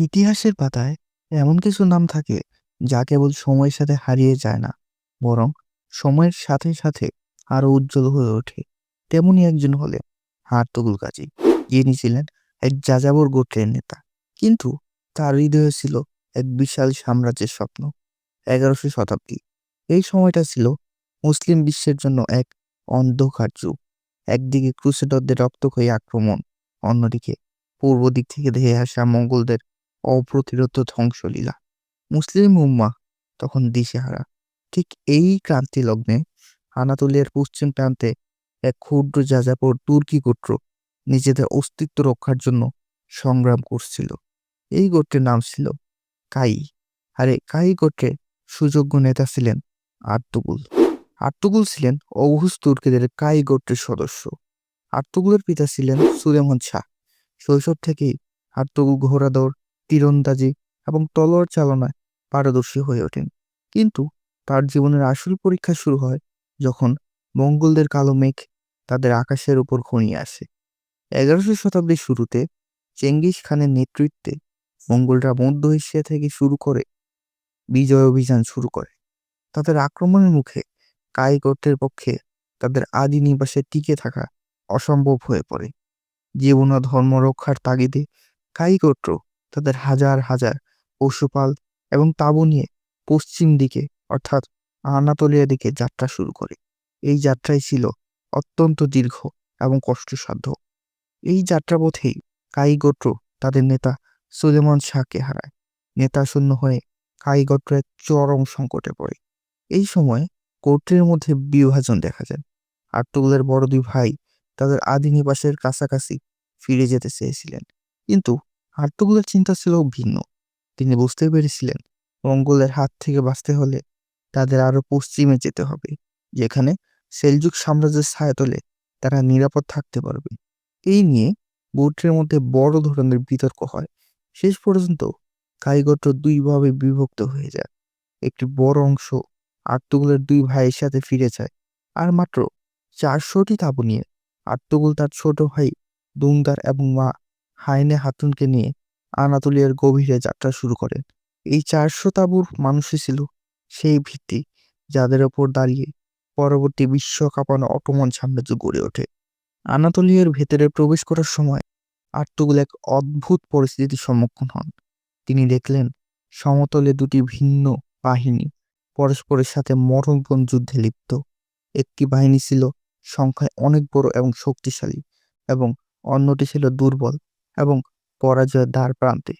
ইতিহাসের পাতায় এমন কিছু নাম থাকে যা কেবল সময়ের সাথে হারিয়ে যায় না, বরং সময়ের সাথে সাথে আরও উজ্জ্বল হয়ে ওঠে। তেমনি একজন হলেন হার্তুগুল গাজী যিনি ছিলেন এক যাযাবর গোত্রের নেতা। কিন্তু তার হৃদয়ে ছিল এক বিশাল সাম্রাজ্যের স্বপ্ন, এগারোশো শতাব্দী। এই সময়টা ছিল মুসলিম বিশ্বের জন্য এক অন্ধকার যুগ। একদিকে ক্রুসেডরদের রক্তক্ষয়ী আক্রমণ, অন্যদিকে পূর্ব দিক থেকে ধেয়ে আসা মঙ্গলদের অপ্রতিরোধ ধ্বংসলীলা। মুসলিম উম্মা, তখন দিশেহারা। ঠিক এই ক্রান্তি লগ্নে আনাতোলিয়ার পশ্চিম প্রান্তে এক ক্ষুদ্র যাযাবর তুর্কি গোত্র নিজেদের অস্তিত্ব রক্ষার জন্য সংগ্রাম করছিল। এই গোত্রের নাম ছিল কাই আর কাই গোত্রের সুযোগ্য নেতা ছিলেন আর্তুগুল। আর্তুগুল ছিলেন অঘুষ তুর্কিদের কাই গোত্রের সদস্য। আর্তুগুলের পিতা ছিলেন সুলেমান শাহ। শৈশব থেকেই আর্তুগুল ঘোড়াদৌড় তীরন্দাজি এবং তলোয়ার চালনায় পারদর্শী হয়ে ওঠেন। কিন্তু তার জীবনের আসল পরীক্ষা শুরু হয় যখন মঙ্গলদের কালো মেঘ তাদের আকাশের উপর ঘনিয়ে আসে। এগারোশো শতাব্দীর শুরুতে চেঙ্গিস খানের নেতৃত্বে মঙ্গলরা মধ্য এশিয়া থেকে শুরু করে বিজয় অভিযান শুরু করে। তাদের আক্রমণের মুখে কাই গোত্রের পক্ষে তাদের আদি নিবাসে টিকে থাকা অসম্ভব হয়ে পড়ে। জীবন ও ধর্ম রক্ষার তাগিদে কাই গোত্র তাদের হাজার হাজার পশুপাল এবং তাঁবু নিয়ে পশ্চিম দিকে, অর্থাৎ আনাতোলিয়া দিকে যাত্রা শুরু করে। এই যাত্রাই ছিল অত্যন্ত দীর্ঘ এবং কষ্টসাধ্য। এই যাত্রাপথেই কাই গোত্র তাদের নেতা সুলেমান শাহকে হারায়। নেতা শূন্য হয়ে কাই গোত্র এক চরম সংকটে পড়ে। এই সময় গোত্রের মধ্যে বিভাজন দেখা যায় আর্তুগুলের বড় দুই ভাই তাদের আদি নিবাসের কাছাকাছি ফিরে যেতে চেয়েছিলেন। কিন্তু আর্তুগুলের চিন্তা ছিল ভিন্ন। তিনি বুঝতে পেরেছিলেন, মঙ্গলের হাত থেকে বাঁচতে হলে তাদের আরও পশ্চিমে যেতে হবে, যেখানে সেলজুক সাম্রাজ্যের ছায়াতলে তারা নিরাপদ থাকতে পারবে। এই নিয়ে গোত্রের মধ্যে বড় ধরনের বিতর্ক হয়। শেষ পর্যন্ত কাইগোত্র দুইভাবে বিভক্ত হয়ে যায়। একটি বড় অংশ আর্তুগুলের দুই ভাইয়ের সাথে ফিরে যায়, আর মাত্র চারশোটি তাঁবু নিয়ে আর্তুগুল তার ছোট ভাই দুংদার এবং মা হাইনে হাতুনকে নিয়ে আনাতোলিয়ার গভীরে যাত্রা শুরু করেন এই চারশো তাঁবুর মানুষই ছিল সেই ভিত্তি যাদের ওপর দাঁড়িয়ে পরবর্তী বিশ্ব কাঁপানো অটোমান সাম্রাজ্য গড়ে ওঠে। আনাতোলিয়ার ভেতরে প্রবেশ করার সময় আর্তুগুল এক অদ্ভুত পরিস্থিতির সম্মুখীন হন। তিনি দেখলেন সমতলে দুটি ভিন্ন বাহিনী পরস্পরের সাথে মরণপণ যুদ্ধে লিপ্ত। একটি বাহিনী ছিল সংখ্যায় অনেক বড় এবং শক্তিশালী এবং অন্যটি ছিল দুর্বল। এবং পরাজয়ের দ্বার প্রান্তে।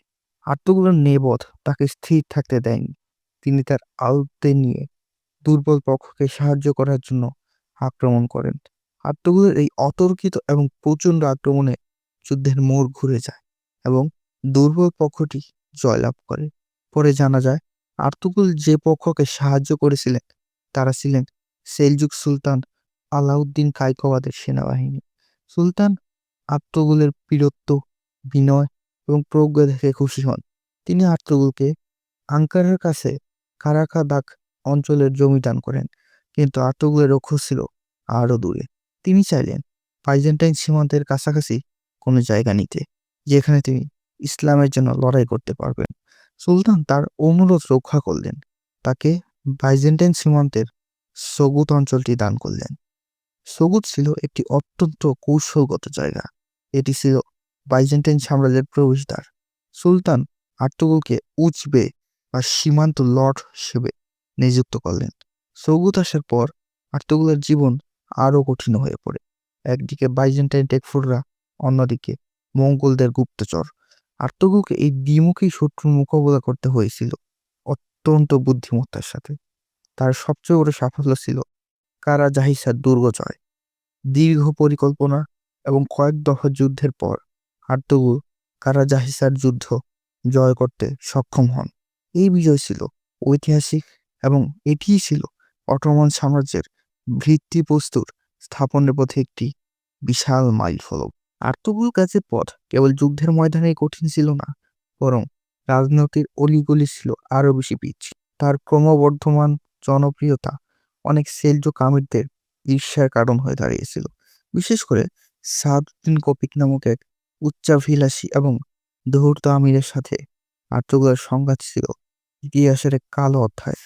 আত্মগুলোর নেবধ তাকে স্থির থাকতে দেয়নি। তিনি তার আয়ত্তে নিয়ে দুর্বল পক্ষকে সাহায্য করার জন্য আক্রমণ করেন। আত্মগুলোর এই অতর্কিত এবং প্রচণ্ড আক্রমণে যুদ্ধের মোড় ঘুরে যায় এবং দুর্বল পক্ষটি জয়লাভ করে। পরে জানা যায় আর্তুগুল যে পক্ষকে সাহায্য করেছিলেন, তারা ছিলেন সেলজুক সুলতান আলাউদ্দিন কাইকোয়াদের সেনাবাহিনী। সুলতান আত্মগুলের বীরত্ব বিনয় এবং প্রজ্ঞা দেখে খুশি হন। তিনি আত্মগুলকে আঙ্কারের কাছে কারাকাদাক অঞ্চলের জমি দান করেন, কিন্তু আত্মগুলের লক্ষ্য ছিল আরও দূরে। তিনি চাইলেন বাইজেন্টাইন সীমান্তের কাছাকাছি কোনো জায়গা নিতে, যেখানে তিনি ইসলামের জন্য লড়াই করতে পারবেন। সুলতান তার অনুরোধ রক্ষা করলেন, তাকে বাইজেন্টাইন সীমান্তের সগুত অঞ্চলটি দান করলেন। সগুত ছিল একটি অত্যন্ত কৌশলগত জায়গা। এটি ছিল বাইজেন্টাইন সাম্রাজ্যের প্রবেশদ্বার। সুলতান আর্তুগুলকে উচবে বা সীমান্ত লর্ড হিসেবে নিযুক্ত করলেন। সৌগুত আসার পর আর্তুগুলের জীবন আরও কঠিন হয়ে পড়ে। একদিকে বাইজেন্টাইন টেকফুররা, অন্যদিকে মঙ্গলদের গুপ্তচর। আর্তুগুলকে এই দ্বিমুখী শত্রুর মোকাবিলা করতে হয়েছিল অত্যন্ত বুদ্ধিমত্তার সাথে। তার সবচেয়ে বড় সাফল্য ছিল কারা জাহিসার দুর্গ জয় দীর্ঘ পরিকল্পনা এবং কয়েক দফা যুদ্ধের পর আর্তুগুল কারা জাহিসার যুদ্ধ জয় করতে সক্ষম হন? এই বিজয় ছিল ঐতিহাসিক এবং এটিই ছিল অটোমান সাম্রাজ্যের ভিত্তিপ্রস্তুর স্থাপনের পথে একটি বিশাল মাইল ফলক আর্তুগুল কাজের পথ কেবল যুদ্ধের ময়দানেই কঠিন ছিল না, বরং রাজনীতির অলিগলি ছিল আরও বেশি পিচ। তার ক্রমবর্ধমান জনপ্রিয়তা অনেক সেলজুক কামিরদের ঈর্ষার কারণ হয়ে দাঁড়িয়েছিল। বিশেষ করে সাদউদ্দিন কপিক নামক এক উচ্চাভিলাষী এবং ধূর্ত আমিরের সাথে। আর্তুগলের সংঘাত ছিল ইতিহাসের এক কালো অধ্যায়।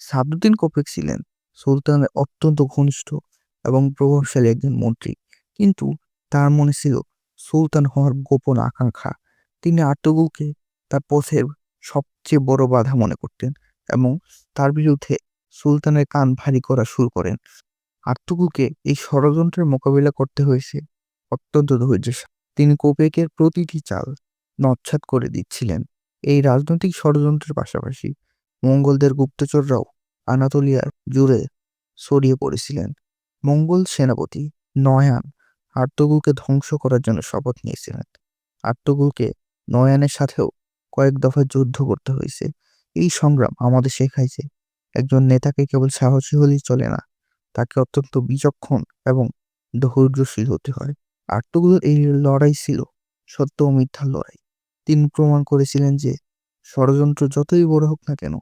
সাবরুদ্দিন কোপেক ছিলেন সুলতানের অত্যন্ত ঘনিষ্ঠ এবং প্রভাবশালী একজন মন্ত্রী। কিন্তু তার মনে ছিল সুলতান হওয়ার গোপন আকাঙ্ক্ষা। তিনি আর্তুগলকে তার পথের সবচেয়ে বড় বাধা মনে করতেন এবং তার বিরুদ্ধে সুলতানের কান ভারী করা শুরু করেন। আর্তুগলকে এই ষড়যন্ত্রের মোকাবিলা করতে হয়েছে অত্যন্ত ধৈর্যের। তিনি কোপেকের প্রতিটি চাল নচ্ছাদ করে দিচ্ছিলেন। এই রাজনৈতিক ষড়যন্ত্রের পাশাপাশি মঙ্গলদের গুপ্তচররাও আনাতোলিয়ার জুড়ে ছড়িয়ে পড়েছিলেন। মঙ্গল সেনাপতি নয়ান আর্তুগলকে ধ্বংস করার জন্য শপথ নিয়েছিলেন। আর্তুগলকে নয়ানের সাথেও কয়েক দফা যুদ্ধ করতে হয়েছে। এই সংগ্রাম আমাদের শেখায় যে একজন নেতাকে কেবল সাহসী হলেই চলে না, তাকে অত্যন্ত বিচক্ষণ এবং ধৈর্যশীল হতে হয়। আর্তুগলের এই লড়াই ছিল সত্য ও মিথ্যার লড়াই। তিনি প্রমাণ করেছিলেন যে ষড়যন্ত্র যতই বড় হোক না কেন,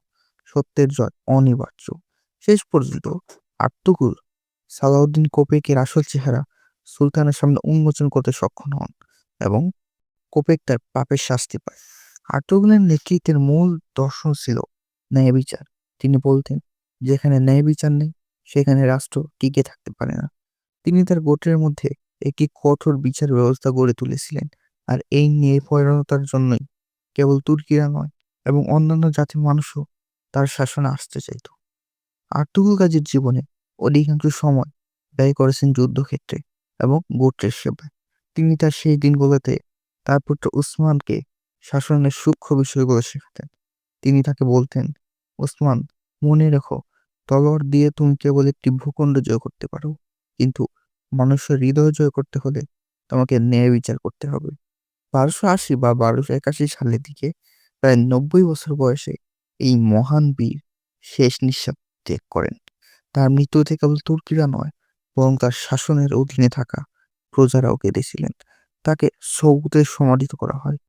সত্যের জয় অনিবার্য। শেষ পর্যন্ত আর্তুগুল সালাউদ্দিন কোপেকের আসল চেহারা সুলতানের সামনে উন্মোচন করতে সক্ষম হন এবং কোপেক তার পাপের শাস্তি পায়। আর্তুগুলের নেতৃত্বের মূল দর্শন ছিল ন্যায় বিচার। তিনি বলতেন, যেখানে ন্যায় বিচার নেই, সেখানে রাষ্ট্র টিকে থাকতে পারে না। তিনি তার গোটের মধ্যে একটি কঠোর বিচার ব্যবস্থা গড়ে তুলেছিলেন। আর এই ন্যায়পরায়ণতার জন্যই কেবল তুর্কিরা নয়, এবং অন্যান্য জাতির মানুষও তার শাসনে আসতে চাইত। আর্তুগুল গাজীর জীবনে অধিকাংশ সময় ব্যয় করেছেন যুদ্ধক্ষেত্রে এবং গোত্রের সেবায়। তিনি তার সেই দিনগুলোতে তার পুত্র উসমানকে শাসনের সূক্ষ্ম বিষয়গুলো শেখাতেন। তিনি তাকে বলতেন ওসমান মনে রেখো, তলোয়ার দিয়ে তুমি কেবল একটি ভূখণ্ড জয় করতে পারো, কিন্তু মানুষের হৃদয় জয় করতে হলে তোমাকে ন্যায় বিচার করতে হবে। বারোশো আশি বা বারোশো একাশি সালের দিকে প্রায় নব্বই বছর বয়সে এই মহান বীর শেষ নিঃশ্বাস ত্যাগ করেন। তার মৃত্যুতে কেবল তুর্কিরা নয়, বরং তার শাসনের অধীনে থাকা প্রজারাও কেঁদেছিলেন। তাকে সৌদে সমাধিত করা হয়।